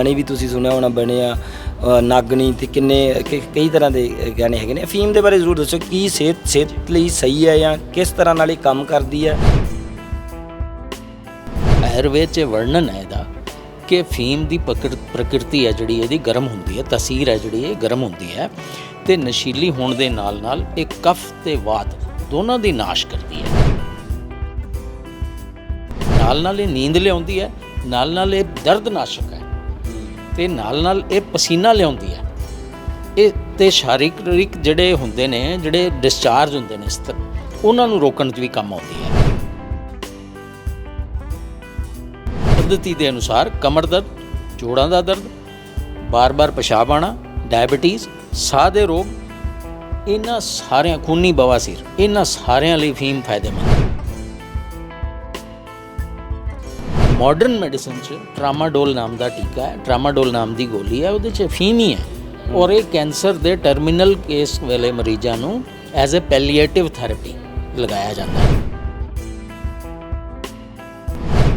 ਗਾਣੇ ਵੀ ਤੁਸੀਂ ਸੁਣਿਆ ਹੋਣਾ ਬਣਿਆ ਅ, ਨਾਗਣੀ ਤੇ ਕਿੰਨੇ ਕਿ- ਕਈ ਤਰ੍ਹਾਂ ਦੇ ਅ, ਗਾਣੇ ਹੈਗੇ ਨੇ। ਅਫੀਮ ਦੇ ਬਾਰੇ ਜ਼ਰੂਰ ਦੱਸੋ ਕੀ ਸਿਹਤ ਸਿਹਤ ਲਈ ਸਹੀ ਹੈ ਜਾਂ ਕਿਸ ਤਰ੍ਹਾਂ ਨਾਲ ਇਹ ਕੰਮ ਕਰਦੀ ਹੈ। ਆਯੁਰਵੇਦ 'ਚ ਵਰਣਨ ਹੈ ਇਹਦਾ ਕਿ ਫੀਮ ਦੀ ਪ੍ਰਕਿਰ- ਪ੍ਰਕਿਰਤੀ ਹੈ ਜਿਹੜੀ ਇਹਦੀ ਗਰਮ ਹੁੰਦੀ ਹੈ ਤਸੀਰ ਹੈ ਜਿਹੜੀ ਇਹ ਗਰਮ ਹੁੰਦੀ ਹੈ ਤੇ ਨਸ਼ੀਲੀ ਹੋਣ ਦੇ ਨਾਲ ਨਾਲ ਇਹ ਕਫ ਤੇ ਵਾਤ ਦੋਨਾਂ ਦੀ ਨਾਸ਼ ਕਰਦੀ ਹੈ। ਨਾਲ ਨਾਲ ਇਹ ਨੀਂਦ ਲਿਆਉਂਦੀ ਹੈ ਨਾਲ ਨਾਲ ਇਹ ਦਰਦ ਨਾਸ਼ਕ ਹੈ। ਤੇ ਨਾਲ ਨਾਲ ਇਹ ਪਸੀਨਾ ਲਿਆਉਂਦੀ ਹੈ। ਇਹ ਤੇ ਸ਼ਾਰੀਰਿਕ ਜਿਹੜੇ ਹੁੰਦੇ ਨੇ, ਜਿਹੜੇ ਡਿਸਚਾਰਜ ਹੁੰਦੇ ਨੇ ਇਸ ਉਹਨਾਂ ਨੂੰ ਰੋਕਣ 'ਚ ਵੀ ਕੰਮ ਆਉਂਦੀ ਹੈ। ਪੱਧਤੀ ਦੇ ਅਨੁਸਾਰ ਕਮਰ ਦਰਦ, ਜੋੜਾਂ ਦਾ ਦਰਦ, ਬਾਰ-ਬਾਰ ਪਿਸ਼ਾਬ ਆਣਾ ਡਾਇਬੀਟੀਜ਼ ਸਾਹ ਦੇ ਰੋਗ, ਇਹਨਾਂ ਸਾਰਿਆਂ, ਖੂਨੀ ਬਵਾਸੀਰ ਇਹਨਾਂ ਸਾਰਿਆਂ ਲਈ ਫੀਮ ਫਾਇਦੇਮੰਦ। ਹੈ ਮਾਡਰਨ ਮੈਡੀਸਨ ਚ ਟਰਾਮਾਡੋਲ ਨਾਮ ਦਾ ਟੀਕਾ ਹੈ ਟਰਾਮਾਡੋਲ ਨਾਮ ਦੀ ਗੋਲੀ ਹੈ ਉਹਦੇ ਚ ਫੀਮ ਹੀ ਹੈ। ਔਰ ਇਹ ਕੈਂਸਰ ਦੇ ਟਰਮੀਨਲ ਕੇਸ ਵਾਲੇ ਮਰੀਜ਼ਾਂ ਨੂੰ ਐਜ਼ ਅ ਪੈਲੀਏਟਿਵ ਥੈਰੇਪੀ ਲਗਾਇਆ ਜਾਂਦਾ ਹੈ।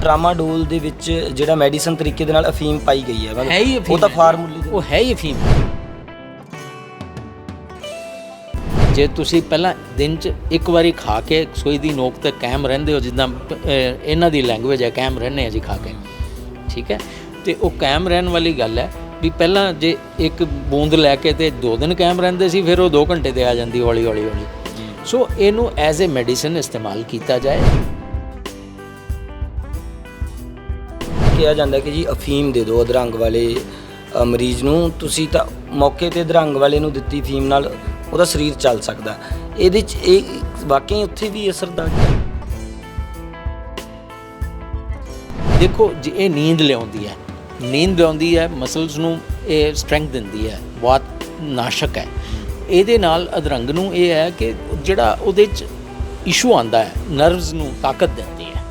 ਟਰਾਮਾਡੋਲ ਦੇ ਵਿੱਚ ਜਿਹੜਾ ਮੈਡੀਸਨ ਤਰੀਕੇ ਦੇ ਨਾਲ ਅਫੀਮ ਪਾਈ ਗਈ ਹੈ ਉਹ ਅਫੀਮ ਤਾਂ। ਫਾਰਮੂਲੇ ਉਹ ਹੈ ਹੀ ਅਫੀਮ। ਜੇ ਤੁਸੀਂ ਪਹਿਲਾਂ ਦਿਨ ਚ ਇੱਕ ਵਾਰੀ ਖਾ ਕੇ ਸੂਈ ਦੀ ਨੋਕ ਤੇ ਕਾਇਮ ਰਹਿੰਦੇ ਹੋ, ਜਿੱਦਾਂ ਇਹਨਾਂ ਦੀ ਲੈਂਗੁਏਜ ਹੈ, ਕਾਇਮ ਰਹਿੰਦੇ ਆ ਜੀ ਖਾ ਕੇ। ਠੀਕ ਹੈ? ਤੇ ਉਹ ਕਾਇਮ ਰਹਿਣ ਵਾਲੀ ਗੱਲ ਹੈ ਵੀ ਪਹਿਲਾਂ ਜੇ ਇੱਕ ਬੂੰਦ ਲੈ ਕੇ ਤੇ ਦੋ ਦਿਨ ਕਾਇਮ ਰਹਿੰਦੇ ਸੀ, ਫਿਰ ਉਹ 2 ਘੰਟੇ ਤੇ ਆ ਜਾਂਦੀ, ਹੌਲੀ ਹੌਲੀ ਹੌਲੀ। ਸੋ ਇਹਨੂੰ ਐਜ਼ ਅ ਮੈਡੀਸਨ ਇਸਤੇਮਾਲ ਕੀਤਾ ਜਾਏ। ਕਿਹਾ ਜਾਂਦਾ ਕਿ ਜੀ, ਅਫੀਮ ਦੇ ਦਿਓ ਅਧਰੰਗ ਵਾਲੇ ਮਰੀਜ਼ ਨੂੰ। ਤੁਸੀਂ ਤਾਂ ਮੌਕੇ ਤੇ ਅਧਰੰਗ ਵਾਲੇ ਨੂੰ ਦਿੱਤੀ ਫੀਮ ਨਾਲ ਉਹਦਾ ਸਰੀਰ ਚੱਲ ਸਕਦਾ ਇਹਦੇ ਚ ਇਹ ਵਾਕਈ ਉੱਥੇ ਵੀ ਅਸਰਦਾਰ ਹੈ। ਦੇਖੋ, ਜੇ ਇਹ ਨੀਂਦ ਲਿਆਉਂਦੀ ਹੈ, ਨੀਂਦ ਲਿਆਉਂਦੀ ਹੈ ਮਸਲਸ ਨੂੰ ਇਹ ਸਟਰੈਂਥ ਦਿੰਦੀ ਹੈ, ਬਹੁਤ ਨਾਸ਼ਕ ਹੈ। ਇਹਦੇ ਨਾਲ ਅਧਰੰਗ ਨੂੰ ਇਹ ਹੈ ਕਿ ਜਿਹੜਾ ਉਹਦੇ ਚ ਇਸ਼ੂ ਆਂਦਾ ਹੈ ਨਰਵਸ ਨੂੰ ਤਾਕਤ ਦਿੰਦੀ ਹੈ।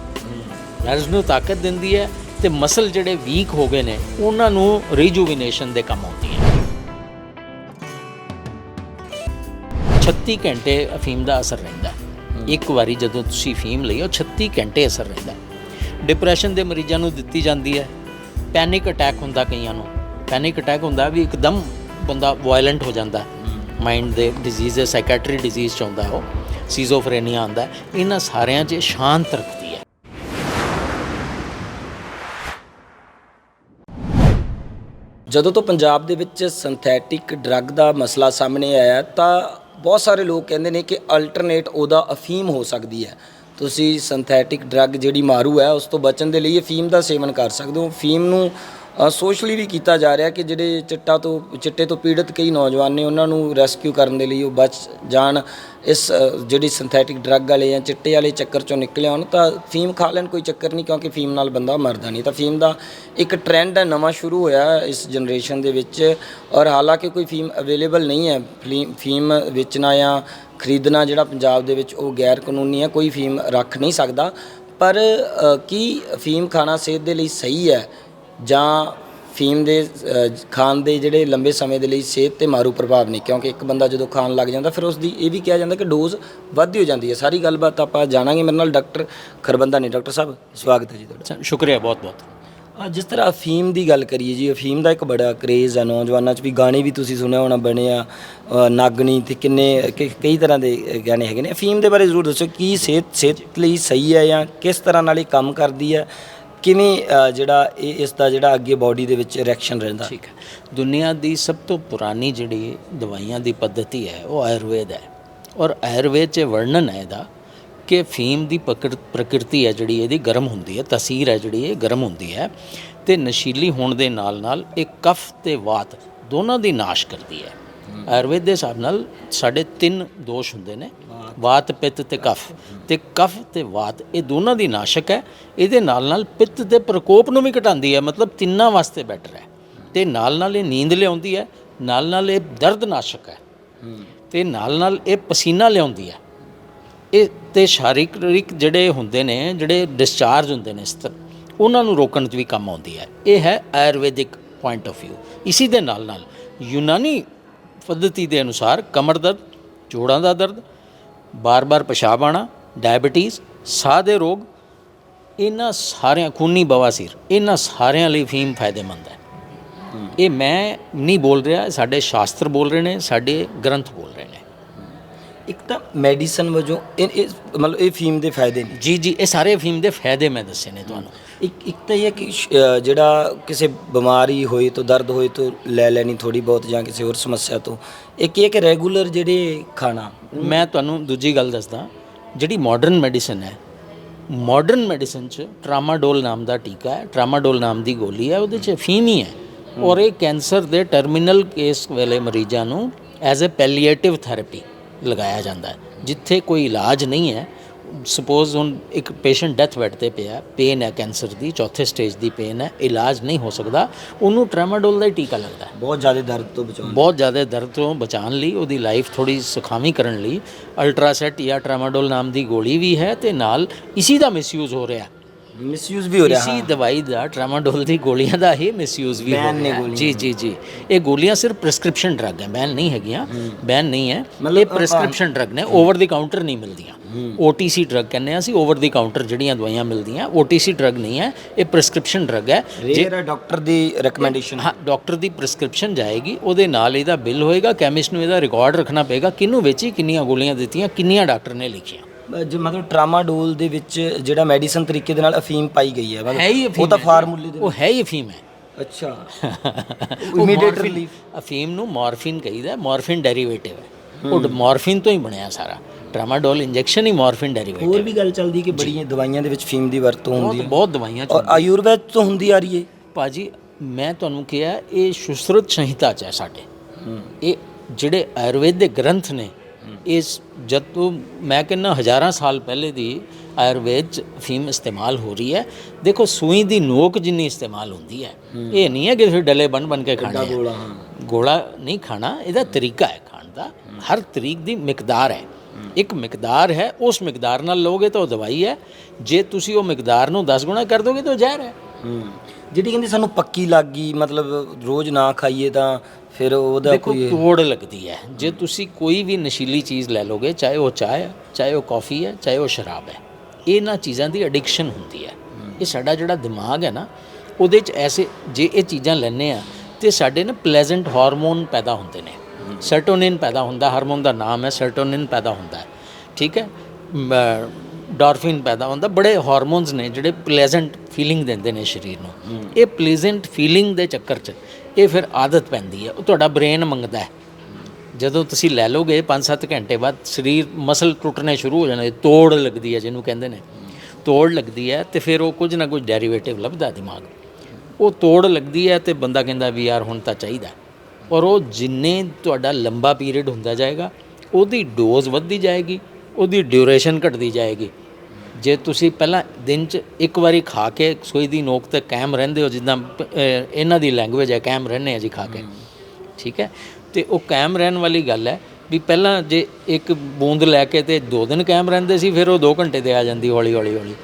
ਨਰਵਸ ਨੂੰ ਤਾਕਤ ਦਿੰਦੀ ਹੈ ਤੇ ਮਸਲ ਜਿਹੜੇ ਵੀਕ ਹੋ ਗਏ ਨੇ, ਉਹਨਾਂ ਨੂੰ ਰੀਜੂਵੀਨੇਸ਼ਨ ਦੇ ਕੰਮ ਆਉਂਦੀ ਹੈ। 36 ਘੰਟੇ ਅਫੀਮ ਦਾ ਅਸਰ ਰਹਿੰਦਾ। ਇੱਕ ਵਾਰੀ ਜਦੋਂ ਤੁਸੀਂ ਅਫੀਮ ਲਈ ਉਹ 36 ਘੰਟੇ ਅਸਰ ਰਹਿੰਦਾ। ਡਿਪਰੈਸ਼ਨ ਦੇ ਮਰੀਜ਼ਾਂ ਨੂੰ ਦਿੱਤੀ ਜਾਂਦੀ ਹੈ। ਪੈਨਿਕ ਅਟੈਕ ਹੁੰਦਾ ਕਈਆਂ ਨੂੰ। ਪੈਨਿਕ ਅਟੈਕ ਹੁੰਦਾ ਵੀ ਇੱਕਦਮ ਬੰਦਾ ਵਾਇਲੈਂਟ ਹੋ ਜਾਂਦਾ ਮਾਈਂਡ ਦੇ ਡਿਜ਼ੀਜ਼ ਹੈ ਸਾਈਕੈਟਰੀ ਡਿਜ਼ੀਜ਼ ਚ ਆਉਂਦਾ ਉਹ। ਸੀਜ਼ੋਫਰੇਨੀਆ ਆਉਂਦਾ ਇਹਨਾਂ ਸਾਰਿਆਂ 'ਚ ਸ਼ਾਂਤ ਰੱਖਦੀ ਹੈ। ਜਦੋਂ ਤੋਂ ਪੰਜਾਬ ਦੇ ਵਿੱਚ ਸਿੰਥੈਟਿਕ ਡਰੱਗ ਦਾ ਮਸਲਾ ਸਾਹਮਣੇ ਆਇਆ ਤਾਂ ਬਹੁਤ ਸਾਰੇ ਲੋਕ ਕਹਿੰਦੇ ਨੇ ਕਿ ਅਲਟਰਨੇਟ ਉਹਦਾ ਅਫੀਮ ਹੋ ਸਕਦੀ ਹੈ। ਤੁਸੀਂ ਸਿੰਥੈਟਿਕ ਡਰੱਗ ਜਿਹੜੀ ਮਾਰੂ ਹੈ, ਉਸ ਤੋਂ ਬਚਣ ਦੇ ਲਈ ਅਫੀਮ ਦਾ ਸੇਵਨ ਕਰ ਸਕਦੇ ਹੋ। ਅਫੀਮ ਨੂੰ ਸੋਸ਼ਲੀ ਵੀ ਕੀਤਾ ਜਾ ਰਿਹਾ ਕਿ ਜਿਹੜੇ ਚਿੱਟਾ ਤੋਂ, ਚਿੱਟੇ ਤੋਂ ਪੀੜਤ ਕਈ ਨੌਜਵਾਨ ਨੇ, ਉਹਨਾਂ ਨੂੰ ਰੈਸਕਿਊ ਕਰਨ ਦੇ ਲਈ ਉਹ ਬਚ ਜਾਣ। ਇਸ ਜਿਹੜੀ ਸਿੰਥੈਟਿਕ ਡਰੱਗ ਵਾਲੇ ਜਾਂ ਚਿੱਟੇ ਵਾਲੇ ਚੱਕਰ ਚੋਂ ਨਿਕਲੇ ਆਉਣ ਤਾਂ ਫੀਮ ਖਾ ਲੈਣ ਕੋਈ ਚੱਕਰ ਨਹੀਂ, ਕਿਉਂਕਿ ਫੀਮ ਨਾਲ ਬੰਦਾ ਮਰਦਾ ਨਹੀਂ। ਤਾਂ ਫੀਮ ਦਾ ਇੱਕ ਟ੍ਰੈਂਡ ਹੈ, ਨਵਾਂ ਸ਼ੁਰੂ ਹੋਇਆ ਇਸ ਜਨਰੇਸ਼ਨ ਦੇ ਵਿੱਚ ਔਰ ਹਾਲਾਂਕਿ ਕੋਈ ਫੀਮ ਅਵੇਲੇਬਲ ਨਹੀਂ ਹੈ। ਫਲੀ- ਫੀਮ ਵੇਚਣਾ ਜਾਂ ਖਰੀਦਣਾ ਜਿਹੜਾ ਪੰਜਾਬ ਦੇ ਵਿੱਚ ਉਹ ਗੈਰ ਕਾਨੂੰਨੀ ਹੈ, ਕੋਈ ਫੀਮ ਰੱਖ ਨਹੀਂ ਸਕਦਾ। ਪਰ ਕੀ ਫੀਮ ਖਾਣਾ ਸਿਹਤ ਦੇ ਲਈ ਸਹੀ ਹੈ? ਜਾਂ ਫੀਮ ਦੇ ਖਾਣ ਦੇ ਜਿਹੜੇ ਲੰਬੇ ਸਮੇਂ ਦੇ ਲਈ ਸਿਹਤ ਤੇ ਮਾਰੂ ਪ੍ਰਭਾਵ ਨਹੀਂ ਕਿਉਂਕਿ ਇੱਕ ਬੰਦਾ ਜਦੋਂ ਖਾਣ ਲੱਗ ਜਾਂਦਾ ਫਿਰ ਉਸ ਦੀ ਇਹ ਵੀ ਕਿਹਾ ਜਾਂਦਾ ਕਿ ਡੋਜ਼ ਵੱਧਦੀ ਹੋ ਜਾਂਦੀ ਹੈ। ਸਾਰੀ ਗੱਲਬਾਤ ਆਪਾਂ ਜਾਣਾਂਗੇ। ਮੇਰੇ ਨਾਲ ਡਾਕਟਰ ਖਰਬੰਦਾ ਨੇ। ਡਾਕਟਰ ਸਾਹਿਬ ਸਵਾਗਤ ਹੈ ਜੀ ਤੁਹਾਡਾ। ਸ਼ੁਕਰੀਆ ਬਹੁਤ ਬਹੁਤ। ਜਿਸ ਤਰ੍ਹਾਂ ਅਫੀਮ ਦੀ ਗੱਲ ਕਰੀਏ ਜੀ ਅਫੀਮ ਦਾ ਇੱਕ ਬੜਾ ਕਰੇਜ਼ ਹੈ ਨੌਜਵਾਨਾਂ 'ਚ ਵੀ ਗਾਣੇ ਵੀ ਤੁਸੀਂ ਸੁਣਿਆ ਹੋਣਾ ਬਣਿਆ ਨਾਗਣੀ ਤੇ ਕਿੰਨੇ ਕਈ ਤਰ੍ਹਾਂ ਦੇ ਗਾਣੇ ਹੈਗੇ ਨੇ। ਅਫੀਮ ਦੇ ਬਾਰੇ ਜ਼ਰੂਰ ਦੱਸੋ ਕੀ ਸਿਹਤ ਸਿਹਤ ਲਈ ਸਹੀ ਹੈ ਜਾਂ ਕਿਸ ਤਰ੍ਹਾਂ ਨਾਲ ਇਹ ਕੰਮ ਕਰਦੀ ਹੈ? ਕਿਵੇਂ ਅ, ਜਿਹੜਾ ਇਹ ਇਸ ਦਾ ਜਿਹੜਾ ਅੱਗੇ ਬਾਡੀ ਦੇ ਵਿੱਚ ਰਿਐਕਸ਼ਨ ਰਹਿੰਦਾ? ਠੀਕ ਹੈ। ਦੁਨੀਆ ਦੀ ਸਭ ਤੋਂ ਪੁਰਾਣੀ ਜਿਹੜੀ ਦਵਾਈਆਂ ਦੀ ਪੱਧਤੀ ਹੈ ਉਹ ਆਯੁਰਵੇਦ ਹੈ। ਔਰ ਆਯੁਰਵੇਦ 'ਚ ਵਰਣਨ ਹੈ ਇਹਦਾ ਕਿ ਫੀਮ ਦੀ ਪ੍ਰਕਿਰ- ਪ੍ਰਕਿਰਤੀ ਹੈ ਜਿਹੜੀ ਇਹਦੀ ਗਰਮ ਹੁੰਦੀ ਹੈ ਤਸੀਰ ਹੈ ਜਿਹੜੀ ਇਹ ਗਰਮ ਹੁੰਦੀ ਹੈ ਤੇ ਨਸ਼ੀਲੀ ਹੋਣ ਦੇ ਨਾਲ ਨਾਲ ਇਹ ਕਫ ਤੇ ਵਾਤ ਦੋਨਾਂ ਦੀ ਨਾਸ਼ ਕਰਦੀ ਹੈ। ਆਯੁਰਵੇਦ ਦੇ ਹਿਸਾਬ ਨਾਲ ਸਾਡੇ ਤਿੰਨ ਦੋਸ਼ ਹੁੰਦੇ ਨੇ, ਵਾਤ, ਪਿੱਤ ਤੇ ਕਫ। ਤੇ ਕਫ ਤੇ ਵਾਤ, ਇਹ ਦੋਨਾਂ ਦੀ ਨਾਸ਼ਕ ਹੈ। ਇਹਦੇ ਨਾਲ ਨਾਲ ਪਿੱਤ ਦੇ ਪ੍ਰਕੋਪ ਨੂੰ ਵੀ ਘਟਾਉਂਦੀ ਹੈ, ਮਤਲਬ ਤਿੰਨਾਂ ਵਾਸਤੇ ਬੈਟਰ ਹੈ। ਤੇ ਨਾਲ ਨਾਲ ਇਹ ਨੀਂਦ ਲਿਆਉਂਦੀ ਹੈ, ਨਾਲ ਨਾਲ ਇਹ ਦਰਦ ਨਾਸ਼ਕ ਹੈ। ਤੇ ਨਾਲ ਨਾਲ ਇਹ ਪਸੀਨਾ ਲਿਆਉਂਦੀ ਹੈ। ਇਹ ਤੇ ਸ਼ਾਰੀਰਿਕ ਜਿਹੜੇ ਹੁੰਦੇ ਨੇ, ਜਿਹੜੇ ਡਿਸਚਾਰਜ ਹੁੰਦੇ ਨੇ ਇਸ ਉਹਨਾਂ ਨੂੰ ਰੋਕਣ 'ਚ ਵੀ ਕੰਮ ਆਉਂਦੀ ਹੈ। ਇਹ ਹੈ ਆਯੁਰਵੈਦਿਕ ਪੁਆਇੰਟ ਆਫ View ਇਸੀ ਦੇ ਨਾਲ ਨਾਲ ਯੂਨਾਨੀ ਪੱਧਤੀ ਦੇ ਅਨੁਸਾਰ ਕਮਰ ਦਰਦ ਜੋੜਾਂ ਦਾ ਦਰਦ ਬਾਰ-ਬਾਰ ਪਿਸ਼ਾਬ ਆਣਾ ਡਾਇਬੀਟੀਜ਼ ਸਾਹ ਦੇ ਰੋਗ ਇਹਨਾਂ ਸਾਰਿਆਂ ਖੂਨੀ ਬਵਾਸੀਰ ਇਹਨਾਂ ਸਾਰਿਆਂ ਲਈ ਫੀਮ ਫਾਇਦੇਮੰਦ ਹੈ। ਇਹ ਮੈਂ ਨਹੀਂ ਬੋਲ ਰਿਹਾ ਸਾਡੇ ਸ਼ਾਸਤਰ ਬੋਲ ਰਹੇ ਨੇ ਸਾਡੇ ਗ੍ਰੰਥ ਬੋਲ ਰਹੇ ਨੇ। ਇੱਕ ਤਾਂ ਮੈਡੀਸਨ ਵਜੋਂ ਇਹ ਮਤਲਬ ਇਹ ਫੀਮ ਦੇ ਫਾਇਦੇ ਨੇ। ਜੀ ਜੀ ਇਹ ਸਾਰੇ ਅਫੀਮ ਦੇ ਫਾਇਦੇ ਮੈਂ ਦੱਸੇ ਨੇ ਤੁਹਾਨੂੰ। ਇੱਕ ਇੱਕ ਤਾਂ ਇਹ ਹੈ ਕਿ ਸ਼- ਅ, ਜਿਹੜਾ ਕਿਸੇ ਬਿਮਾਰੀ ਹੋਏ ਤੋਂ ਦਰਦ ਹੋਏ ਤੋਂ ਲੈ ਲੈਣੀ ਥੋੜੀ ਬਹੁਤ ਜਾਂ ਕਿਸੇ ਹੋਰ ਸਮੱਸਿਆ ਤੋਂ ਇੱਕ ਇਹ ਕਿ ਰੈਗੂਲਰ ਜਿਹੜੇ ਖਾਣਾ। ਮੈਂ ਤੁਹਾਨੂੰ ਦੂਜੀ ਗੱਲ ਦੱਸਦਾ ਜਿਹੜੀ ਮਾਡਰਨ ਮੈਡੀਸਨ ਹੈ ਮਾਡਰਨ ਮੈਡੀਸਨ ਚ ਟਰਾਮਾਡੋਲ ਨਾਮ ਦਾ ਟੀਕਾ ਹੈ ਟਰਾਮਾਡੋਲ ਨਾਮ ਦੀ ਗੋਲੀ ਹੈ ਉਹਦੇ ਚ ਅਫੀਮ ਹੀ ਹੈ। ਔਰ ਇਹ ਕੈਂਸਰ ਦੇ ਟਰਮੀਨਲ ਕੇਸ ਵਾਲੇ ਮਰੀਜ਼ਾਂ ਨੂੰ ਐਜ਼ ਅ ਪੈਲੀਏਟਿਵ ਥੈਰੇਪੀ ਲਗਾਇਆ ਜਾਂਦਾ ਹੈ ਜਿੱਥੇ ਕੋਈ ਇਲਾਜ ਨਹੀਂ ਹੈ ਸਪੋਜ਼ ਹੁਣ ਇੱਕ ਪੇਸ਼ੈਂਟ ਡੈਥ ਬੈੱਡ ਤੇ ਪਿਆ ਪੇਨ ਹੈ ਕੈਂਸਰ ਦੀ ਚੌਥੇ ਸਟੇਜ ਦੀ ਪੇਨ ਹੈ ਇਲਾਜ ਨਹੀਂ ਹੋ ਸਕਦਾ ਉਹਨੂੰ ਟਰਾਮਾਡੋਲ ਦਾ ਹੀ ਟੀਕਾ ਲੱਗਦਾ ਹੈ। ਬਹੁਤ ਜ਼ਿਆਦਾ ਦਰਦ ਤੋਂ ਬਚਾਉਣ ਬਹੁਤ ਜ਼ਿਆਦਾ ਦਰਦ ਤੋਂ ਬਚਾਉਣ ਲਈ ਉਹਦੀ ਲਾਈਫ ਥੋੜੀ ਸੁਖਾਵੀਂ ਕਰਨ ਲਈ ਅਲਟਰਾਸੈਟ ਜਾਂ ਟਰਾਮਾਡੋਲ ਨਾਮ ਦੀ ਗੋਲੀ ਵੀ ਹੈ ਤੇ ਨਾਲ ਇਸੀ ਦਾ ਮਿਸਯੂਜ਼ ਹੋ ਰਿਹਾ ਮਿਸਯੂਜ਼ ਵੀ ਹੋ ਰਿਹਾ ਇਸੀ ਦਵਾਈ ਦਾ ਟਰਾਮਾਡੋਲ ਦੀ ਗੋਲੀਆਂ ਦਾ ਹੀ ਮਿਸਯੂਜ਼ ਵੀ ਹੋ Ban ਨੇ ਰਿਹਾ ਗੋਲੀਆਂ। ਜੀ ਜੀ ਜੀ। ਇਹ ਗੋਲੀਆਂ ਸਿਰਫ ਪ੍ਰਿਸਕ੍ਰਿਪਸ਼ਨ ਡਰੱਗ ਹੈ ਬੈਨ ਨਹੀਂ ਹੈਗੀਆਂ। ਬੈਨ ਨਹੀਂ ਹੈ। ਮਤਲਬ ਇਹ ਪ੍ਰਿਸਕ੍ਰਿਪਸ਼ਨ ਡਰੱਗ ਨੇ ਓਵਰ ਦੀ ਕਾਊਂਟਰ ਨਹੀਂ ਮਿਲਦੀਆਂ। OTC ਡਰੱਗ ਕਹਿੰਦੇ ਆ ਅਸੀਂ ਓਵਰ ਦੀ ਕਾਊਂਟਰ ਜਿਹੜੀਆਂ ਦਵਾਈਆਂ ਮਿਲਦੀਆਂ OTC ਡਰੱਗ ਨਹੀਂ ਹੈ ਇਹ ਪ੍ਰਿਸਕ੍ਰਿਪਸ਼ਨ ਡਰੱਗ ਹੈ। ਹੈ ਡਾਕਟਰ ਦੀ ਰეკਮੈਂਡੇਸ਼ਨ ਹਾਂ। ਡਾਕਟਰ ਦੀ ਪ੍ਰਿਸਕ੍ਰਿਪਸ਼ਨ ਜਾਏਗੀ ਉਹਦੇ ਨਾਲ ਇਹਦਾ ਬਿੱਲ ਹੋਏਗਾ ਕੈਮਿਸਟ ਨੂੰ ਇਹਦਾ ਰਿਕਾਰਡ ਰੱਖਣਾ ਪਏਗਾ ਕਿਹਨੂੰ ਵੇਚੀ ਕਿੰਨੀਆਂ ਗੋਲੀਆਂ ਦਿੱਤੀਆਂ ਕਿੰਨੀਆਂ ਡਾਕਟਰ ਨੇ ਲਿਖੀਆਂ। ਜੇ ਮਤਲਬ ਟਰਾਮਾਡੋਲ ਦੇ ਵਿੱਚ ਜਿਹੜਾ ਮੈਡੀਸਨ ਤਰੀਕੇ ਦੇ ਨਾਲ ਅਫੀਮ ਪਾਈ ਗਈ ਹੈ ਮਤਲਬ ਉਹ ਤਾਂ। ਫਾਰਮੂਲੇ ਦੇ ਉਹ ਹੈ ਹੀ ਅਫੀਮ ਹੈ। ਅੱਛਾ। ਇਮੀਡੀਏਟ ਰਿਲੀਫ ਅਫੀਮ ਨੂੰ ਮਾਰਫਿਨ ਕਹੀਦਾ ਮਾਰਫਿਨ ਡੈਰੀਵੇਟਿਵ ਹੈ। ਉਹ ਮਾਰਫਿਨ ਤੋਂ ਹੀ ਬਣਿਆ ਸਾਰਾ। ਟਰਾਮਾਡੋਲ ਇੰਜੈਕਸ਼ਨ ਹੀ ਮਾਰਫਿਨ ਡੈਰੀਵੇਟਿਵ ਹੋਰ ਵੀ ਗੱਲ ਚੱਲਦੀ ਕਿ ਬੜੀਆਂ ਦਵਾਈਆਂ ਦੇ ਵਿੱਚ ਫੀਮ ਦੀ ਵਰਤੋਂ ਹੁੰਦੀ ਹੈ। ਬਹੁਤ ਦਵਾਈਆਂ ਚ ਔਰ ਆਯੁਰਵੈਦ ਤੋਂ ਹੁੰਦੀ ਆ ਰਹੀ ਹੈ। ਭਾਜੀ ਮੈਂ ਤੁਹਾਨੂੰ ਕਿਹਾ ਇਹ ਸੁਸ਼ਰੁਤ ਸੰਹਿਤਾ ਚ ਹੈ ਸਾਡੇ। ਇਹ ਜਿਹੜੇ ਆਯੁਰਵੇਦ ਦੇ ਗ੍ਰੰਥ ਨੇ ਇਸ ਜਦ ਤੋਂ ਮੈਂ ਕਹਿੰਦਾ ਹਜ਼ਾਰਾਂ ਸਾਲ ਪਹਿਲੇ ਦੀ ਆਯੁਰਵੇਦ ਚ ਫੀਮ ਇਸਤੇਮਾਲ ਹੋ ਰਹੀ ਹੈ। ਦੇਖੋ ਸੂਈ ਦੀ ਨੋਕ ਜਿੰਨੀ ਇਸਤੇਮਾਲ ਹੁੰਦੀ ਹੈ। ਇਹ ਨਹੀਂ ਹੈ ਕਿ ਫਿਰ ਡਲੇ ਬਣ ਬਣ ਕੇ ਖਾਣੇ ਗੋਲਾ ਨਹੀਂ ਖਾਣਾ ਇਹਦਾ ਤਰੀਕਾ ਹੈ ਖਾਣ ਦਾ। ਹਰ ਤਰੀਕ ਦੀ ਮਿਕਦਾਰ ਹੈ। ਇੱਕ ਮਿਕਦਾਰ ਹੈ ਉਸ ਮਿਕਦਾਰ ਨਾਲ ਲੋਗੇ ਤਾਂ ਉਹ ਦਵਾਈ ਹੈ। ਜੇ ਤੁਸੀਂ ਉਹ ਮਿਕਦਾਰ ਨੂੰ 10 ਗੁਣਾ ਕਰ ਦੋਗੇ ਤਾਂ ਉਹ ਜ਼ਹਿਰ ਹੈ। ਜਿਹੜੀ ਕਹਿੰਦੀ ਸਾਨੂੰ ਪੱਕੀ ਲੱਗ ਗਈ ਮਤਲਬ ਰੋਜ਼ ਨਾ ਖਾਈਏ ਤਾਂ ਫਿਰ ਉਹਦਾ ਕੋਈ ਤੋੜ ਲੱਗਦੀ ਹੈ। ਜੇ ਤੁਸੀਂ ਕੋਈ ਵੀ ਨਸ਼ੀਲੀ ਚੀਜ਼ ਲੈ ਲੋਗੇ ਚਾਹੇ ਉਹ ਚਾਹ ਹੈ ਚਾਹੇ ਉਹ ਕਾਫੀ ਹੈ ਚਾਹੇ ਉਹ ਸ਼ਰਾਬ ਹੈ ਇਹਨਾਂ ਚੀਜ਼ਾਂ ਦੀ ਐਡਿਕਸ਼ਨ ਹੁੰਦੀ ਹੈ। ਇਹ ਸਾਡਾ ਜਿਹੜਾ ਦਿਮਾਗ ਹੈ ਨਾ ਉਹਦੇ 'ਚ ਐਸੇ ਜੇ ਇਹ ਚੀਜ਼ਾਂ ਲੈਂਦੇ ਆ ਤੇ ਸਾਡੇ ਨਾ ਪਲੇਜ਼ੈਂਟ ਹਾਰਮੋਨ ਪੈਦਾ ਹੁੰਦੇ ਨੇ। ਸਰਟੋਨਿਨ ਪੈਦਾ ਹੁੰਦਾ ਹਾਰਮੋਨ ਦਾ ਨਾਮ ਹੈ ਸਰਟੋਨਿਨ ਪੈਦਾ ਹੁੰਦਾ ਹੈ ਠੀਕ ਹੈ? ਡਾਰਫਿਨ ਪੈਦਾ ਹੁੰਦਾ ਬੜੇ ਹਾਰਮੋਨਸ ਨੇ ਜਿਹੜੇ ਪਲੇਜ਼ੈਂਟ ਫੀਲਿੰਗ ਦਿੰਦੇ ਨੇ ਸਰੀਰ ਨੂੰ। ਇਹ ਪਲੇਜ਼ੈਂਟ ਫੀਲਿੰਗ ਦੇ ਚੱਕਰ 'ਚ ਇਹ ਫਿਰ ਆਦਤ ਪੈਂਦੀ ਹੈ ਉਹ ਤੁਹਾਡਾ ਬ੍ਰੇਨ ਮੰਗਦਾ ਹੈ। ਜਦੋਂ ਤੁਸੀਂ ਲੈ ਲੋਗੇ 5-7 ਘੰਟੇ ਬਾਅਦ ਸਰੀਰ ਮਸਲ ਟੁੱਟਣੇ ਸ਼ੁਰੂ ਹੋ ਜਾਣੇ ਤੋੜ ਲੱਗਦੀ ਹੈ ਜਿਹਨੂੰ ਕਹਿੰਦੇ ਨੇ। ਤੋੜ ਲੱਗਦੀ ਹੈ ਤੇ ਫਿਰ ਉਹ ਕੁਝ ਨਾ ਕੁਝ ਡੈਰੀਵੇਟਿਵ ਲੱਭਦਾ ਦਿਮਾਗ ਉਹ ਤੋੜ ਲੱਗਦੀ ਹੈ ਤੇ ਬੰਦਾ ਕਹਿੰਦਾ ਵੀ ਯਾਰ ਹੁਣ ਤਾਂ ਚਾਹੀਦਾ ਔਰ ਉਹ ਜਿੰਨੇ ਤੁਹਾਡਾ ਲੰਬਾ ਪੀਰੀਅਡ ਹੁੰਦਾ ਜਾਏਗਾ ਉਹਦੀ ਡੋਜ਼ ਵੱਧਦੀ ਜਾਏਗੀ ਉਹਦੀ ਡਿਊਰੇਸ਼ਨ ਘਟਦੀ ਜਾਏਗੀ। ਜੇ ਤੁਸੀਂ ਪਹਿਲਾਂ ਦਿਨ 'ਚ ਇੱਕ ਵਾਰੀ ਖਾ ਕੇ ਸੂਈ ਦੀ ਨੋਕ ਤੇ ਕਾਇਮ ਰਹਿੰਦੇ ਹੋ ਜਿੱਦਾਂ ਇਹਨਾਂ ਦੀ ਲੈਂਗੁਏਜ ਹੈ ਕਾਇਮ ਰਹਿੰਦੇ ਆ ਜੀ ਖਾ ਕੇ। ਠੀਕ ਹੈ? ਤੇ ਉਹ ਕਾਇਮ ਰਹਿਣ ਵਾਲੀ ਗੱਲ ਹੈ ਵੀ ਪਹਿਲਾਂ ਜੇ ਇੱਕ ਬੂੰਦ ਲੈ ਕੇ ਤੇ ਦੋ ਦਿਨ ਕਾਇਮ ਰਹਿੰਦੇ ਸੀ ਫਿਰ ਉਹ 2 ਘੰਟੇ ਤੇ ਆ ਜਾਂਦੀ ਹੌਲੀ ਹੌਲੀ ਹੌਲੀ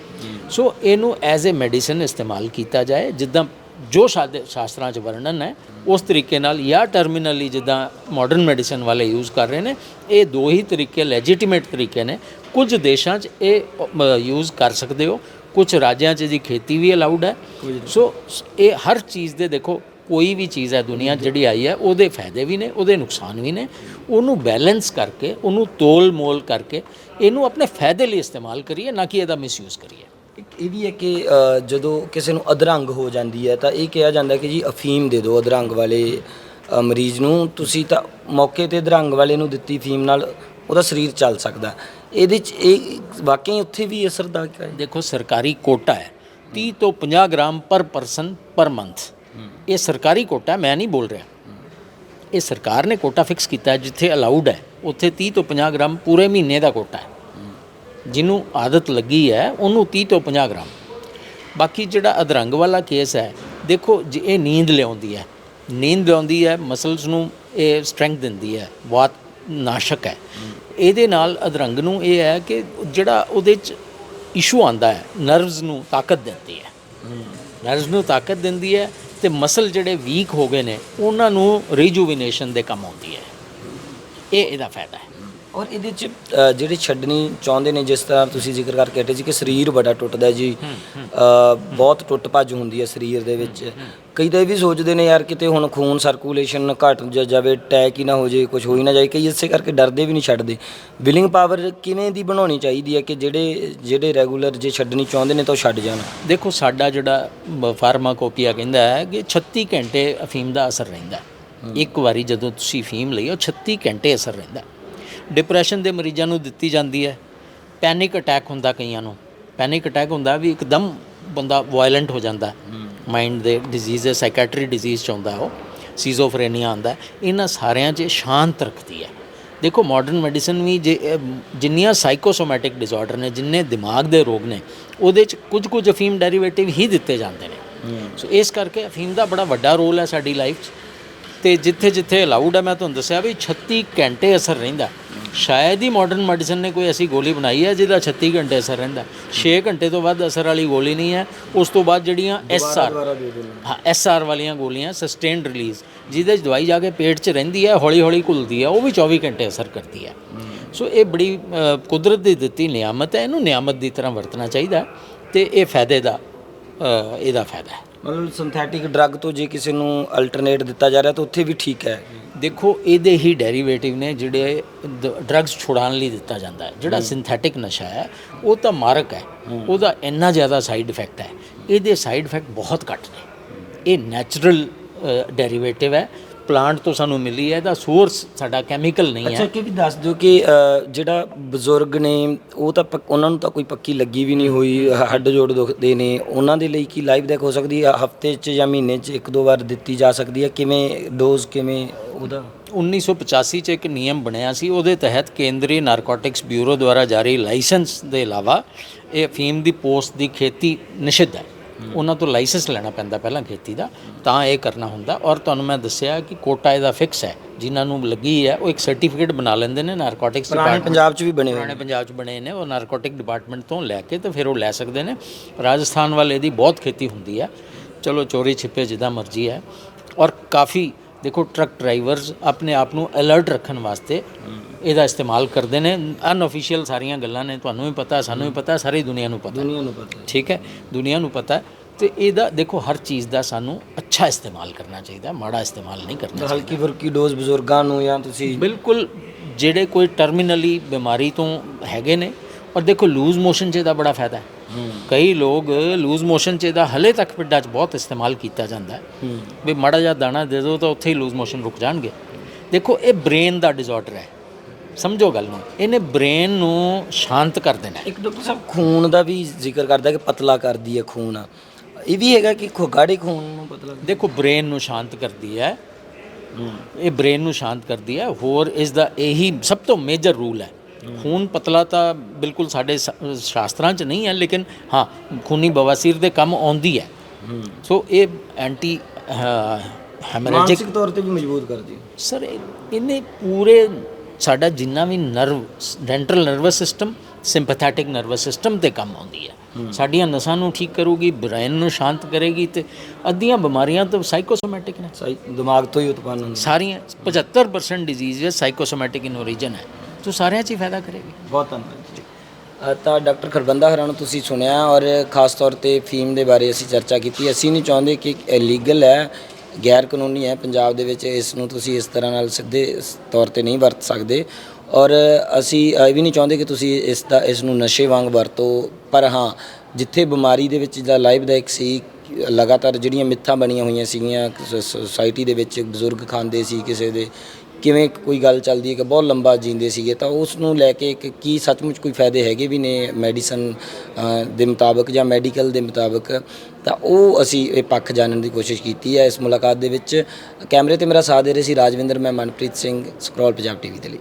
ਸੋ ਇਹਨੂੰ ਐਜ਼ ਅ ਮੈਡੀਸਨ ਇਸਤੇਮਾਲ ਕੀਤਾ ਜਾਏ ਜਿੱਦਾਂ ਜੋ ਸ਼ਾਸਤਰਾਂ 'ਚ ਵਰਣਨ ਹੈ ਉਸ ਤਰੀਕੇ ਨਾਲ ਜਾਂ ਟਰਮੀਨਲੀ ਜਿੱਦਾਂ ਮਾਡਰਨ ਮੈਡੀਸਨ ਵਾਲੇ ਯੂਜ਼ ਕਰ ਰਹੇ ਨੇ ਇਹ ਦੋ ਹੀ ਤਰੀਕੇ ਲੈਜੀਟੀਮੇਟ ਤਰੀਕੇ ਨੇ। ਕੁਝ ਦੇਸ਼ਾਂ 'ਚ ਇਹ ਯੂਜ਼ ਕਰ ਸਕਦੇ ਹੋ ਕੁਝ ਰਾਜਾਂ 'ਚ ਦੀ ਖੇਤੀ ਵੀ ਅਲਾਉਡ ਹੈ। ਸੋ ਇਹ ਹਰ ਚੀਜ਼ ਦੇ ਦੇਖੋ ਕੋਈ ਵੀ ਚੀਜ਼ ਹੈ ਦੁਨੀਆ ਜਿਹੜੀ ਆਈ ਹੈ ਉਹਦੇ ਫਾਇਦੇ ਵੀ ਨੇ ਉਹਦੇ ਨੁਕਸਾਨ ਵੀ ਨੇ। ਉਹਨੂੰ ਬੈਲੈਂਸ ਕਰਕੇ ਉਹਨੂੰ ਤੋਲ ਮੋਲ ਕਰਕੇ ਇਹਨੂੰ ਆਪਣੇ ਫਾਇਦੇ ਲਈ ਇਸਤੇਮਾਲ ਕਰੀਏ ਨਾ ਕਿ ਇਹਦਾ ਮਿਸਯੂਜ਼ ਕਰੀਏ। ਇਹ ਵੀ ਹੈ ਕਿ ਅ, ਜਦੋਂ ਕਿਸੇ ਨੂੰ ਅਧਰੰਗ ਹੋ ਜਾਂਦੀ ਹੈ ਤਾਂ ਇਹ ਕਿਹਾ ਜਾਂਦਾ ਕਿ ਜੀ ਅਫੀਮ ਦੇ ਦਿਓ ਅਧਰੰਗ ਵਾਲੇ ਅ, ਮਰੀਜ਼ ਨੂੰ। ਤੁਸੀਂ ਤਾਂ ਮੌਕੇ ਤੇ ਅਧਰੰਗ ਵਾਲੇ ਨੂੰ ਦਿੱਤੀ ਫੀਮ ਨਾਲ ਉਹਦਾ ਸਰੀਰ ਚੱਲ ਸਕਦਾ। ਇਹਦੇ ਚ ਇਹ ਵਾਕਈ ਉੱਥੇ ਵੀ ਅਸਰਦਾਰ ਹੈ? ਦੇਖੋ ਸਰਕਾਰੀ ਕੋਟਾ ਹੈ। 30 ਤੋਂ 50 ਗ੍ਰਾਮ ਪਰ ਪਰਸਨ ਪਰ ਮੰਥ। ਇਹ ਸਰਕਾਰੀ ਕੋਟਾ ਹੈ, ਮੈਂ ਨਹੀਂ ਬੋਲ ਰਿਹਾ। ਇਹ ਸਰਕਾਰ ਨੇ ਕੋਟਾ ਫਿਕਸ ਕੀਤਾ ਹੈ ਜਿੱਥੇ ਅਲਾਉਡ ਹੈ ਉੱਥੇ 30 ਤੋਂ 50 ਗ੍ਰਾਮ ਪੂਰੇ ਮਹੀਨੇ ਦਾ ਕੋਟਾ ਹੈ। ਜਿਹਨੂੰ ਆਦਤ ਲੱਗੀ ਹੈ, ਉਹਨੂੰ 30 ਤੋਂ 50 ਗ੍ਰਾਮ। ਬਾਕੀ ਜਿਹੜਾ ਅਧਰੰਗ ਵਾਲਾ ਕੇਸ ਹੈ, ਦੇਖੋ ਜੇ ਇਹ ਨੀਂਦ ਲਿਆਉਂਦੀ ਹੈ। ਨੀਂਦ ਲਿਆਉਂਦੀ ਹੈ, ਮਸਲਸ ਨੂੰ ਇਹ ਸਟਰੈਂਥ ਦਿੰਦੀ ਹੈ, ਬਹੁਤ ਨਾਸ਼ਕ ਹੈ। ਇਹਦੇ ਨਾਲ ਅਧਰੰਗ ਨੂੰ ਇਹ ਹੈ ਕਿ ਜਿਹੜਾ ਉਹਦੇ ਚ ਇਸ਼ੂ ਆਂਦਾ ਹੈ ਨਰਵਸ ਨੂੰ ਤਾਕਤ ਦਿੰਦੀ ਹੈ। ਨਰਵਸ ਨੂੰ ਤਾਕਤ ਦਿੰਦੀ ਹੈ ਤੇ ਮਸਲ ਜਿਹੜੇ ਵੀਕ ਹੋ ਗਏ ਨੇ, ਉਹਨਾਂ ਨੂੰ ਰੀਜੂਵਿਨੇਸ਼ਨ ਦੇ ਕੰਮ ਆਉਂਦੀ ਹੈ। ਇਹ ਇਹਦਾ ਫਾਇਦਾ ਹੈ। ਔਰ ਇਹਦੇ ਚ ਅ, ਜਿਹੜੇ ਛੱਡਣੀ ਚਾਹੁੰਦੇ ਨੇ ਜਿਸ ਤਰ੍ਹਾਂ ਤੁਸੀਂ ਜ਼ਿਕਰ ਕਰਕੇ ਹਟੇ ਸੀ ਕਿ ਸਰੀਰ ਬੜਾ ਟੁੱਟਦਾ ਜੀ ਅ, ਬਹੁਤ ਟੁੱਟ ਭੱਜ ਹੁੰਦੀ ਹੈ ਸਰੀਰ ਦੇ ਵਿੱਚ। ਕਈ ਤਾਂ ਇਹ ਵੀ ਸੋਚਦੇ ਨੇ ਯਾਰ ਕਿਤੇ ਹੁਣ ਖੂਨ ਸਰਕੂਲੇਸ਼ਨ ਘਟ ਜਾ- ਜਾਵੇ ਅਟੈਕ ਹੀ ਨਾ ਹੋ ਜੇ ਕੁਝ ਹੋ ਹੀ ਨਾ ਜਾਏ ਕਈ ਇਸੇ ਕਰਕੇ ਡਰਦੇ ਵੀ ਨਹੀਂ ਛੱਡਦੇ। ਵਿਲਿੰਗ ਪਾਵਰ ਕਿਵੇਂ ਦੀ ਬਣਾਉਣੀ ਚਾਹੀਦੀ ਹੈ ਕਿ ਜਿਹੜੇ ਜਿਹੜੇ ਰੈਗੂਲਰ ਜੇ ਛੱਡਣੀ ਚਾਹੁੰਦੇ ਨੇ ਤਾਂ ਉਹ ਛੱਡ ਜਾਣ? ਦੇਖੋ ਸਾਡਾ ਜਿਹੜਾ ਫਾਰਮਾਕੋਪੀਆ ਕਹਿੰਦਾ ਹੈ ਕਿ 36 ਘੰਟੇ ਅਫੀਮ ਦਾ ਅਸਰ ਰਹਿੰਦਾ ਹੈ। ਇੱਕ ਵਾਰੀ ਜਦੋਂ ਤੁਸੀਂ ਅਫੀਮ ਲਈ ਉਹ 36 ਘੰਟੇ ਅਸਰ ਰਹਿੰਦਾ ਡਿਪਰੈਸ਼ਨ ਦੇ ਮਰੀਜ਼ਾਂ ਨੂੰ ਦਿੱਤੀ ਜਾਂਦੀ ਹੈ। ਪੈਨਿਕ ਅਟੈਕ ਹੁੰਦਾ ਕਈਆਂ ਨੂੰ। ਪੈਨਿਕ ਅਟੈਕ ਹੁੰਦਾ ਵੀ ਇੱਕਦਮ ਬੰਦਾ ਵਾਇਲੈਂਟ ਹੋ ਜਾਂਦਾ। ਮਾਈਂਡ ਦੇ ਡਿਜ਼ੀਜ਼ ਹੈ ਸਾਈਕੈਟਰੀ ਡਿਜ਼ੀਜ਼ ਚ ਆਉਂਦਾ ਉਹ। ਸੀਜ਼ੋਫਰੇਨੀਆ ਆਉਂਦਾ। ਇਹਨਾਂ ਸਾਰਿਆਂ 'ਚ ਸ਼ਾਂਤ ਰੱਖਦੀ ਹੈ। ਦੇਖੋ ਮਾਡਰਨ ਮੈਡੀਸਨ ਵੀ ਜੇ ਜਿੰਨੀਆਂ ਸਾਈਕੋਸੋਮੈਟਿਕ ਡਿਸਆਰਡਰ ਨੇ ਜਿੰਨੇ ਦਿਮਾਗ ਦੇ ਰੋਗ ਨੇ ਉਹਦੇ ਚ ਕੁਝ ਕੁਝ ਅਫੀਮ ਡੈਰੀਵੇਟਿਵ ਹੀ ਦਿੱਤੇ ਜਾਂਦੇ ਨੇ। ਸੋ ਇਸ ਕਰਕੇ ਅਫੀਮ ਦਾ ਬੜਾ ਵੱਡਾ ਰੋਲ ਹੈ ਸਾਡੀ ਲਾਈਫ 'ਚ। ਤੇ ਜਿੱਥੇ ਜਿੱਥੇ ਅਲਾਉਡ ਹੈ ਮੈਂ ਤੁਹਾਨੂੰ ਦੱਸਿਆ ਵੀ 36 ਘੰਟੇ ਅਸਰ ਰਹਿੰਦਾ। ਸ਼ਾਇਦ ਹੀ ਮਾਡਰਨ ਮੈਡੀਸਨ ਨੇ ਕੋਈ ਐਸੀ ਗੋਲੀ ਬਣਾਈ ਹੈ ਜਿਹਦਾ 36 ਘੰਟੇ ਅਸਰ ਰਹਿੰਦਾ 6 ਘੰਟੇ ਤੋਂ ਵੱਧ ਅਸਰ ਵਾਲੀ ਗੋਲੀ ਨਹੀਂ ਹੈ। ਉਸ ਤੋਂ ਬਾਅਦ ਜਿਹੜੀਆਂ ਐਸਆਰ ਹਾਂ ਐਸਆਰ ਵਾਲੀਆਂ ਗੋਲੀਆਂ ਸਸਟੇਨਡ ਰਿਲੀਜ਼ ਜਿਹਦੇ 'ਚ ਦਵਾਈ ਜਾ ਕੇ ਪੇਟ 'ਚ ਰਹਿੰਦੀ ਹੈ ਹੌਲੀ ਹੌਲੀ ਘੁਲਦੀ ਹੈ ਉਹ ਵੀ 24 ਘੰਟੇ ਅਸਰ ਕਰਦੀ ਹੈ। ਸੋ ਇਹ ਬੜੀ ਕੁਦਰਤ ਦੀ ਦਿੱਤੀ ਨਿਆਮਤ ਹੈ। ਇਹਨੂੰ ਨਿਆਮਤ ਦੀ ਤਰ੍ਹਾਂ ਵਰਤਣਾ ਚਾਹੀਦਾ ਤੇ ਇਹ ਫਾਇਦੇ ਦਾ ਇਹਦਾ ਫਾਇਦਾ ਹੈ। ਮਤਲਬ ਸਿੰਥੈਟਿਕ ਡਰੱਗ ਤੋਂ ਜੇ ਕਿਸੇ ਨੂੰ ਅਲਟਰਨੇਟ ਦਿੱਤਾ ਜਾ ਰਿਹਾ ਤਾਂ ਉੱਥੇ ਵੀ ਠੀਕ ਹੈ। ਦੇਖੋ ਇਹਦੇ ਹੀ ਡੈਰੀਵੇਟਿਵ ਨੇ ਜਿਹੜੇ ਡਰੱਗਸ ਛੁਡਾਉਣ ਲਈ ਦਿੱਤਾ ਜਾਂਦਾ ਹੈ। ਜਿਹੜਾ ਸਿੰਥੈਟਿਕ ਨਸ਼ਾ ਹੈ ਉਹ ਤਾਂ ਮਾਰਕ ਹੈ। ਉਹਦਾ ਇੰਨਾ ਜ਼ਿਆਦਾ ਸਾਈਡ ਇਫੈਕਟ ਹੈ। ਇਹਦੇ ਸਾਈਡ ਇਫੈਕਟ ਬਹੁਤ ਘੱਟ ਨੇ। ਇਹ ਨੈਚੁਰਲ ਡੈਰੀਵੇਟਿਵ ਹੈ। ਪਲਾਂਟ ਤੋਂ ਸਾਨੂੰ ਮਿਲੀ ਹੈ ਇਹਦਾ ਸੋਰਸ ਸਾਡਾ ਕੈਮੀਕਲ ਨਹੀਂ ਅੱਛਾ ਹੈ। ਕਿ ਵੀ ਦੱਸ ਦਿਓ ਕਿ ਜਿਹੜਾ ਬਜ਼ੁਰਗ ਨੇ ਉਹ ਤਾਂ ਉਹਨਾਂ ਨੂੰ ਤਾਂ ਕੋਈ ਪੱਕੀ ਲੱਗੀ ਵੀ ਨਹੀਂ ਹੋਈ ਹੱਡ ਜੋੜ ਦੁਖਦੇ ਨੇ। ਉਹਨਾਂ ਦੇ ਲਈ ਕੀ ਲਾਈਵ ਦੇਖ ਹੋ ਸਕਦੀ ਹੈ? ਹਫ਼ਤੇ 'ਚ ਜਾਂ ਮਹੀਨੇ 'ਚ ਇੱਕ ਦੋ ਵਾਰ ਦਿੱਤੀ ਜਾ ਸਕਦੀ ਹੈ? ਕਿਵੇਂ ਡੋਜ਼ ਕਿਵੇਂ ਉਹਦਾ? 1985 ਚ ਇੱਕ ਨਿਯਮ ਬਣਿਆ ਸੀ ਉਹਦੇ ਤਹਿਤ ਕੇਂਦਰੀ ਨਾਰਕੋਟਿਕਸ ਬਿਊਰੋ ਦੁਆਰਾ ਜਾਰੀ ਲਾਇਸੈਂਸ ਦੇ ਇਲਾਵਾ ਇਹ ਅਫੀਮ ਦੀ ਪੋਸਟ ਦੀ ਖੇਤੀ ਨਿਸ਼ਿਧ ਹੈ। ਉਹਨਾਂ ਤੋਂ ਲਾਇਸੈਂਸ ਲੈਣਾ ਪੈਂਦਾ ਪਹਿਲਾਂ ਖੇਤੀ ਦਾ ਤਾਂ ਇਹ ਕਰਨਾ ਹੁੰਦਾ। ਔਰ ਤੁਹਾਨੂੰ ਮੈਂ ਦੱਸਿਆ ਕਿ ਕੋਟਾ ਇਹਦਾ ਫਿਕਸ ਹੈ। ਜਿਨ੍ਹਾਂ ਨੂੰ ਲੱਗੀ ਹੈ ਉਹ ਇੱਕ ਸਰਟੀਫਿਕੇਟ ਬਣਾ ਲੈਂਦੇ ਨੇ ਨਾਰਕੋਟਿਕਸ ਪੁਰਾਣੇ ਪੰਜਾਬ 'ਚ ਵੀ ਬਣੇ ਹੋਏ ਪੁਰਾਣੇ ਪੰਜਾਬ 'ਚ ਬਣੇ ਨੇ ਉਹ ਨਾਰਕੋਟਿਕ ਡਿਪਾਰਟਮੈਂਟ ਤੋਂ ਲੈ ਕੇ ਤੇ ਫਿਰ ਉਹ ਲੈ ਸਕਦੇ ਨੇ। ਰਾਜਸਥਾਨ ਵਾਲੇ ਇਹਦੀ ਬਹੁਤ ਖੇਤੀ ਹੁੰਦੀ ਹੈ। ਚਲੋ ਚੋਰੀ ਛਿਪੇ ਜਿੱਦਾਂ ਮਰਜ਼ੀ ਹੈ। ਔਰ ਕਾਫੀ ਦੇਖੋ ਟਰੱਕ ਡਰਾਈਵਰਸ ਆਪਣੇ ਆਪ ਨੂੰ ਅਲਰਟ ਰੱਖਣ ਵਾਸਤੇ ਇਹਦਾ ਇਸਤੇਮਾਲ ਕਰਦੇ ਨੇ। ਅਨਅਫੀਸ਼ੀਅਲ ਸਾਰੀਆਂ ਗੱਲਾਂ ਨੇ ਤੁਹਾਨੂੰ ਵੀ ਪਤਾ ਸਾਨੂੰ ਵੀ ਪਤਾ ਸਾਰੀ ਦੁਨੀਆ ਨੂੰ ਪਤਾ। ਦੁਨੀਆ ਨੂੰ ਪਤਾ। ਠੀਕ ਹੈ? ਦੁਨੀਆ ਨੂੰ ਪਤਾ। ਤੇ ਇਹਦਾ ਦੇਖੋ ਹਰ ਚੀਜ਼ ਦਾ ਸਾਨੂੰ ਅੱਛਾ ਇਸਤੇਮਾਲ ਕਰਨਾ ਚਾਹੀਦਾ ਮਾੜਾ ਇਸਤੇਮਾਲ ਨਹੀਂ ਕਰਨਾ ਹੈ ਹਲਕੀ ਫੁਲਕੀ ਡੋਜ਼ ਬਜ਼ੁਰਗਾਂ ਨੂੰ ਜਾਂ ਤੁਸੀਂ ਬਿਲਕੁਲ ਜਿਹੜੇ ਕੋਈ ਟਰਮੀਨਲੀ ਬਿਮਾਰੀ ਤੋਂ ਹੈਗੇ ਨੇ ਔਰ ਦੇਖੋ ਲੂਜ਼ ਮੋਸ਼ਨ 'ਚ ਇਹਦਾ ਬੜਾ ਫਾਇਦਾ ਹੈ। ਕਈ ਲੋਕ ਲੂਜ਼ ਮੋਸ਼ਨ 'ਚ ਇਹਦਾ ਹਲੇ ਤੱਕ ਪਿੰਡਾਂ 'ਚ ਬਹੁਤ ਇਸਤੇਮਾਲ ਕੀਤਾ ਜਾਂਦਾ ਹੈ। ਵੀ ਮਾੜਾ ਜਿਹਾ ਦਾਣਾ ਦੇ ਦਿਓ ਤਾਂ ਉੱਥੇ ਹੀ ਲੂਜ਼ ਮੋਸ਼ਨ ਰੁਕ ਜਾਣਗੇ। ਦੇਖੋ ਇਹ ਬ੍ਰੇਨ ਦਾ ਡਿਸਆਰਡਰ ਹੈ। ਸਮਝੋ ਗੱਲ ਨੂੰ ਇਹਨੇ ਬ੍ਰੇਨ ਨੂੰ ਸ਼ਾਂਤ ਕਰ ਦੇਣਾ। ਇੱਕ ਡਾਕਟਰ ਸਾਹਿਬ ਖੂਨ ਦਾ ਵੀ ਜ਼ਿਕਰ ਕਰਦਾ ਕਿ ਪਤਲਾ ਕਰਦੀ ਹੈ ਖੂਨ। ਇਹ ਵੀ ਹੈਗਾ ਕਿ ਗਾੜੇ ਖੂਨ ਨੂੰ ਪਤਲਾ ਦੇਖੋ ਬ੍ਰੇਨ ਨੂੰ ਸ਼ਾਂਤ ਕਰਦੀ ਹੈ। ਇਹ ਬ੍ਰੇਨ ਨੂੰ ਸ਼ਾਂਤ ਕਰਦੀ ਹੈ। ਹੋਰ ਇਸ ਦਾ ਇਹੀ ਸਭ ਤੋਂ ਮੇਜਰ ਰੂਲ ਹੈ। ਖੂਨ ਪਤਲਾ ਤਾਂ ਬਿਲਕੁਲ ਸਾਡੇ ਸ- ਸ਼ਾਸਤਰਾਂ 'ਚ ਨਹੀਂ ਹੈ ਲੇਕਿਨ ਹਾਂ ਖੂਨੀ ਬਵਾਸੀਰ ਦੇ ਕੰਮ ਆਉਂਦੀ ਹੈ। ਸੋ ਇਹ ਐਂਟੀ ਹੈਮਰੇਜਿਕ ਮਾਨਸਿਕ ਤੌਰ ਤੇ ਵੀ ਮਜ਼ਬੂਤ ਕਰਦੀ ਹੈ। ਸਰ ਇਹ- ਇਹਨੇ ਪੂਰੇ ਸਾਡਾ ਜਿੰਨਾ ਵੀ nerve central nervous system sympathetic nervous system ਤੇ ਕੰਮ ਆਉਂਦੀ ਹੈ। ਸਾਡੀਆਂ ਨਸਾਂ ਨੂੰ ਠੀਕ ਕਰੂਗੀ ਬ੍ਰੇਨ ਨੂੰ ਸ਼ਾਂਤ ਕਰੇਗੀ ਤੇ ਅੱਧੀਆਂ ਬਿਮਾਰੀਆਂ ਤਾਂ ਸਾਈਕੋਸੋਮੈਟਿਕ ਨੇ। ਸਾਈ ਦਿਮਾਗ ਤੋਂ ਹੀ ਉਤਪੰਨ ਹੁੰਦੀ ਸਾਰੀਆਂ 75% ਡਿਜ਼ੀਜ਼ ਸਾਈਕੋਸੋਮੈਟਿਕ ਇਨ origin ਹੈ। ਤੋ ਸਾਰਿਆਂ 'ਚ ਹੀ ਫਾਇਦਾ ਕਰੇਗੀ। ਬਹੁਤ ਧੰਨਵਾਦ ਜੀ। ਅ, ਤਾਂ ਡਾਕਟਰ ਖਰਬੰਦਾ ਹਰਾਂ ਨੂੰ ਤੁਸੀਂ ਸੁਣਿਆ ਔਰ ਖਾਸ ਤੌਰ ਤੇ ਫੀਮ ਦੇ ਬਾਰੇ ਅਸੀਂ ਚਰਚਾ ਕੀਤੀ। ਅਸੀਂ ਨਹੀਂ ਚਾਹੁੰਦੇ ਕਿ ਇਲੀਗਲ ਹੈ ਗੈਰ ਕਾਨੂੰਨੀ ਹੈ ਪੰਜਾਬ ਦੇ ਵਿੱਚ। ਇਸ ਨੂੰ ਤੁਸੀਂ ਇਸ ਤਰ੍ਹਾਂ ਨਾਲ ਸਿੱਧੇ ਸ- ਤੌਰ ਤੇ ਨਹੀਂ ਵਰਤ ਸਕਦੇ। ਔਰ ਅਸੀਂ ਇਹ ਵੀ ਨਹੀਂ ਚਾਹੁੰਦੇ ਕਿ ਤੁਸੀਂ ਇਸ ਦਾ ਇਸ ਨੂੰ ਨਸ਼ੇ ਵਾਂਗ ਵਰਤੋ। ਪਰ ਹਾਂ ਜਿੱਥੇ ਬਿਮਾਰੀ ਦੇ ਵਿੱਚ ਜਿਹੜਾ ਲਾਈਵਦਾਇਕ ਸੀ ਲਗਾਤਾਰ ਜਿਹੜੀਆਂ ਮਿੱਥਾਂ ਬਣੀਆਂ ਹੋਈਆਂ ਸੀਗੀਆਂ ਸੋਸਾਇਟੀ ਦੇ ਵਿੱਚ ਬਜ਼ੁਰਗ ਖਾਂਦੇ ਸੀ ਕਿਸੇ ਦੇ ਕਿਵੇਂ ਕੋਈ ਗੱਲ ਚੱਲਦੀ ਹੈ ਕਿ ਬਹੁਤ ਲੰਬਾ ਜੀਂਦੇ ਸੀਗੇ, ਤਾਂ ਉਸ ਨੂੰ ਲੈ ਕੇ ਕਿ ਕੀ ਸੱਚਮੁੱਚ ਕੋਈ ਫਾਇਦੇ ਹੈਗੇ ਵੀ ਨੇ ਮੈਡੀਸਨ ਦੇ ਮੁਤਾਬਕ ਜਾਂ ਮੈਡੀਕਲ ਦੇ ਮੁਤਾਬਕ? ਤਾਂ ਉਹ ਅਸੀਂ ਇਹ ਪੱਖ ਜਾਣਨ ਦੀ ਕੋਸ਼ਿਸ਼ ਕੀਤੀ ਹੈ ਇਸ ਮੁਲਾਕਾਤ ਦੇ ਵਿੱਚ। ਕੈਮਰੇ ਤੇ ਮੇਰਾ ਸਾਥ ਦੇ ਰਹੇ ਸੀ ਰਾਜਵਿੰਦਰ, ਮੈਂ ਮਨਪ੍ਰੀਤ ਸਿੰਘ, ਸਕਰੋਲ ਪੰਜਾਬ ਟੀਵੀ ਦੇ ਲਈ।